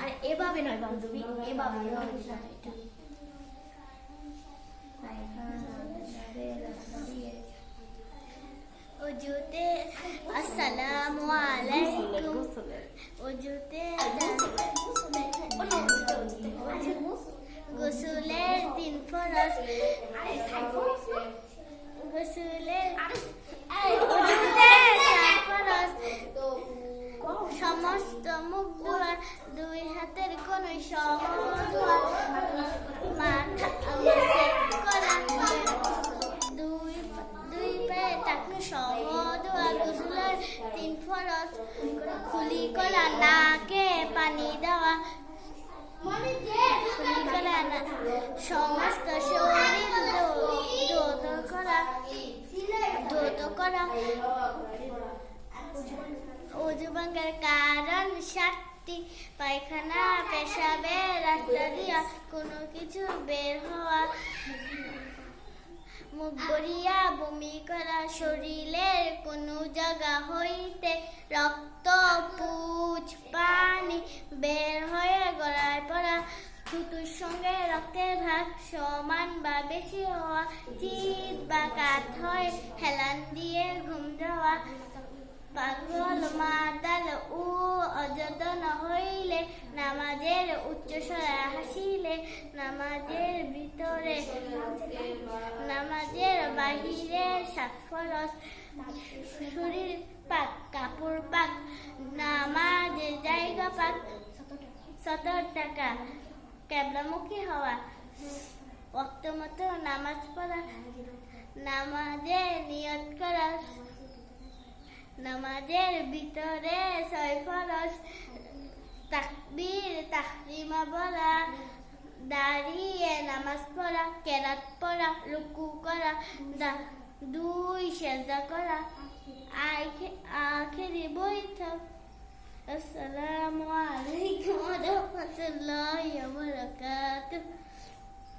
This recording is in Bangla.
আর এভাবে নয় বান্ধবী এভাবে এভাবে এটা অজুতে আসসালামু আলাইকুম। অজুতে গোসলের দিন ফরজ গোসলের অজুতে চার ফরজ মুখ ধোয়া দুই হাতের কোন সমধোয়া মাথা করা দুই দুই পায়ে টাকনু সমধোয়া গোসলের তিন ফরজ খুলি করা নাকে পানি দেওয়া। খুলি করা না, সমস্ত শরীর ধৌত করা ধৌত করা। অজু কারণ সাতটি, পায়খানা, পেশাবের রাস্তা দিয়া কোনো কিছু বের হওয়া। মুখ বমি করা শরীরের কোনো জায়গা হইতে রক্ত, পুজ, পানি বের হয়ে গড়ায় পড়া। থুতুর সঙ্গে রক্তের ভাগ সমান বা বেশি হওয়া। চিত বা কাত হয়ে হেলান দিয়ে ঘুম যাওয়া পাগল মাতাল ও অযতন হইলে নামাজের উচ্চস্বরে হাসিলে নামাজের ভিতরে নামাজের বাহিরে ফরজ শরীর পাক, কাপড় পাক, নামাজের জায়গা পাক সতর টাকা ক্যাবলামুখী হওয়া ওক্ত মতো নামাজ পড়া নামাজে নিয়ত করা নামাজের ভিতরে ছয় ফরজ, তাকবীর, তাহরিমা বলা দাঁড়িয়ে নামাজ পড়া, কেরাত পড়া, রুকু করা দুই সেজদা করা, আখে- আখেরি বৈঠক। আসসালামু আলাইকুম ওয়া রাহমাতুল্লাহি